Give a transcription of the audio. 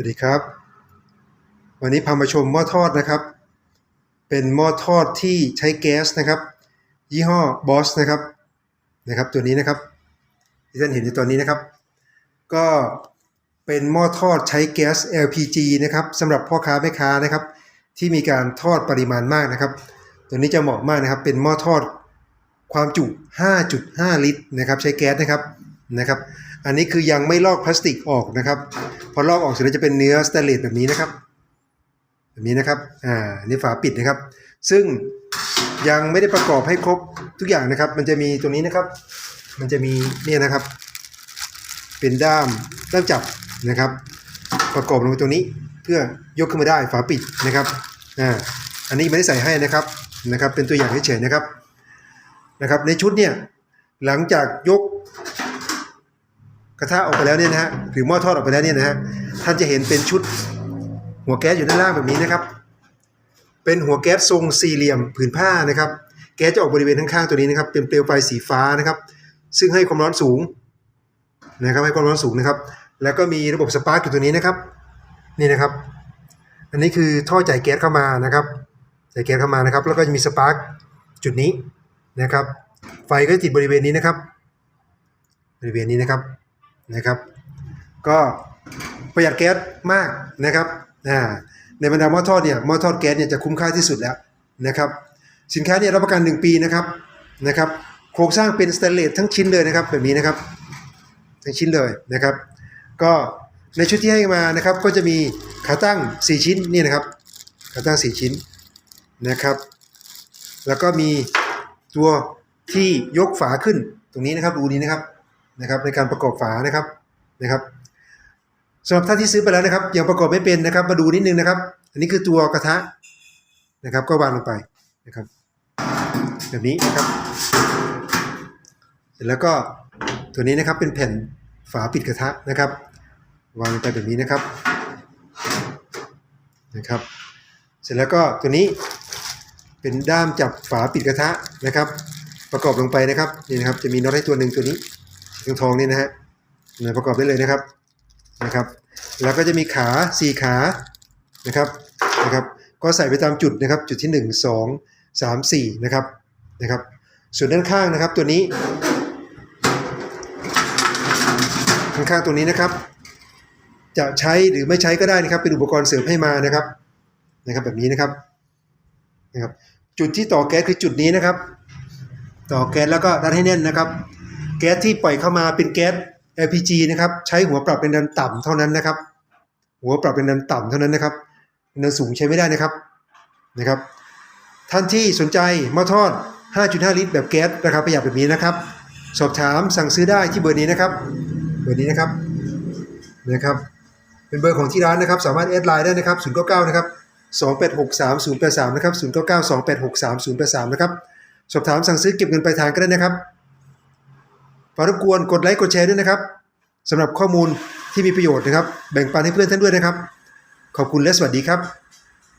สวัสดีครับ วันนี้พามาชมหม้อทอดนะครับ เป็นหม้อทอดที่ใช้แก๊สนะครับ ยี่ห้อบอสนะครับนะครับ ตัวนี้นะครับที่ท่านเห็นอยู่ตัวนี้นะครับ ก็เป็นหม้อทอดใช้แก๊ส LPG นะครับสำหรับพ่อค้าแม่ค้านะครับ ที่มีการทอดปริมาณมากนะครับ ตัวนี้จะเหมาะมากนะครับ เป็นหม้อทอดความจุ 5.5 ลิตรนะครับ ใช้แก๊สนะครับ นะครับ อันนี้คือยังไม่ลอกพลาสติกออกนะครับ พอลอกออกเสร็จแล้วจะเป็นเนื้อสแตนเลสแบบนี้นะครับ แบบนี้นะครับ อ่านนี้ฝาปิดนะครับ ซึ่งยังไม่ได้ประกอบให้ครบทุกอย่างนะครับ มันจะมีตรงนี้นะครับ มันจะมีเนี่ยนะครับ เป็นด้ามด้ามจับนะครับ ประกอบลงไปตรงนี้เพื่อยกขึ้นมาได้ฝาปิดนะครับ อ่า อันนี้ไม่ได้ใส่ให้นะครับ นะครับ เป็นตัวอย่างเฉยๆนะครับ นะครับ ในชุดเนี่ย หลังจากยก กระทะออกไปแล้วเนี่ยนะฮะหรือหม้อทอดออกไปแล้วเนี่ยนะฮะท่านจะเห็นเป็นชุดหัวแก๊สอยู่ด้านล่างแบบนี้นะครับ เป็นหัวแก๊สทรงสี่เหลี่ยมผืนผ้านะครับ แก๊สจะออกบริเวณข้างๆตัวนี้นะครับ เป็นเปลวไฟสีฟ้านะครับ ซึ่งให้ความร้อนสูงนะครับให้ความร้อนสูงนะครับ แล้วก็มีระบบสปาร์กอยู่ตัวนี้นะครับ นี่นะครับ อันนี้คือท่อจ่ายแก๊สเข้ามานะครับจ่ายแก๊สเข้ามานะครับ แล้วก็จะมีสปาร์กจุดนี้นะครับ ไฟก็จะติดบริเวณนี้นะครับ บริเวณนี้นะครับ นะครับ ก็ประหยัดแก๊สมากนะครับอ่าในบรรดาหม้อทอดเนี่ยหม้อทอดแก๊สเนี่ยจะคุ้มค่าที่สุดแล้วนะครับสินค้าเนี่ยรับประกัน 1 ปีนะครับนะครับโครงสร้างเป็นสแตนเลสทั้งชิ้นเลยนะครับแบบนี้นะครับทั้งชิ้นเลยนะครับ ก็ในชุดที่ให้มานะครับก็จะมีขาตั้ง 4 ชิ้นนี่นะครับขาตั้ง 4 ชิ้นนะครับ แล้วก็มีตัวที่ยกฝาขึ้นตรงนี้นะครับดูนี้นะครับ นะครับในการประกอบฝานะครับนะครับสำหรับท่านที่ซื้อไปแล้วนะครับยังประกอบไม่เป็นนะครับ มาดูนิดนึงนะครับ อันนี้คือตัวกระทะนะครับ ก็วางลงไปนะครับ แบบนี้นะครับ เสร็จแล้วก็ตัวนี้นะครับเป็นแผ่นฝาปิดกระทะนะครับ วางลงไปแบบนี้นะครับนะครับ เสร็จแล้วก็ตัวนี้เป็นด้ามจับฝาปิดกระทะนะครับ ประกอบลงไปนะครับนี่นะครับจะมีน็อตให้ตัวหนึ่งตัวนี้ ทองทองนี่นะฮะเนี่ยประกอบได้เลยนะครับนะครับ แล้วก็จะมีขาสี่ขานะครับนะครับ ก็ใส่ไปตามจุดนะครับ จุดที่ 1 2 3 4นะครับนะครับ ส่วนด้านข้างนะครับตัวนี้ข้างๆตัวนี้นะครับ จะใช้หรือไม่ใช้ก็ได้นะครับ เป็นอุปกรณ์เสริมให้มานะครับนะครับแบบนี้นะครับนะครับ จุดที่ต่อแก๊สคือจุดนี้นะครับ ต่อแก๊สแล้วก็ดันให้แน่นนะครับ แก๊สที่ปล่อยเข้ามาเป็นแก๊ส LPG นะครับ ใช้หัวปรับเป็นดันต่ำเท่านั้นนะครับ หัวปรับเป็นดันต่ำเท่านั้นนะครับดันสูงใช้ไม่ได้นะครับนะครับ ท่านที่สนใจม้อทอด 5.5 ลิตรแบบแก๊สราคาประหยัดแบบนี้นะครับ สอบถามสั่งซื้อได้ที่เบอร์นี้นะครับ เบอร์นี้นะครับนะครับ เป็นเบอร์ของที่ร้านนะครับ สามารถแอดไลน์ได้นะครับ 099 นะครับ 2863 083 นะครับ 099 2863 083 นะครับ สอบถามสั่งซื้อเก็บเงินปลายทางก็ได้นะครับ ฝากรบกวนกดไลค์กดแชร์ด้วยนะครับสำหรับข้อมูลที่มีประโยชน์นะครับ แบ่งปันให้เพื่อนท่านด้วยนะครับ ขอบคุณและสวัสดีครับ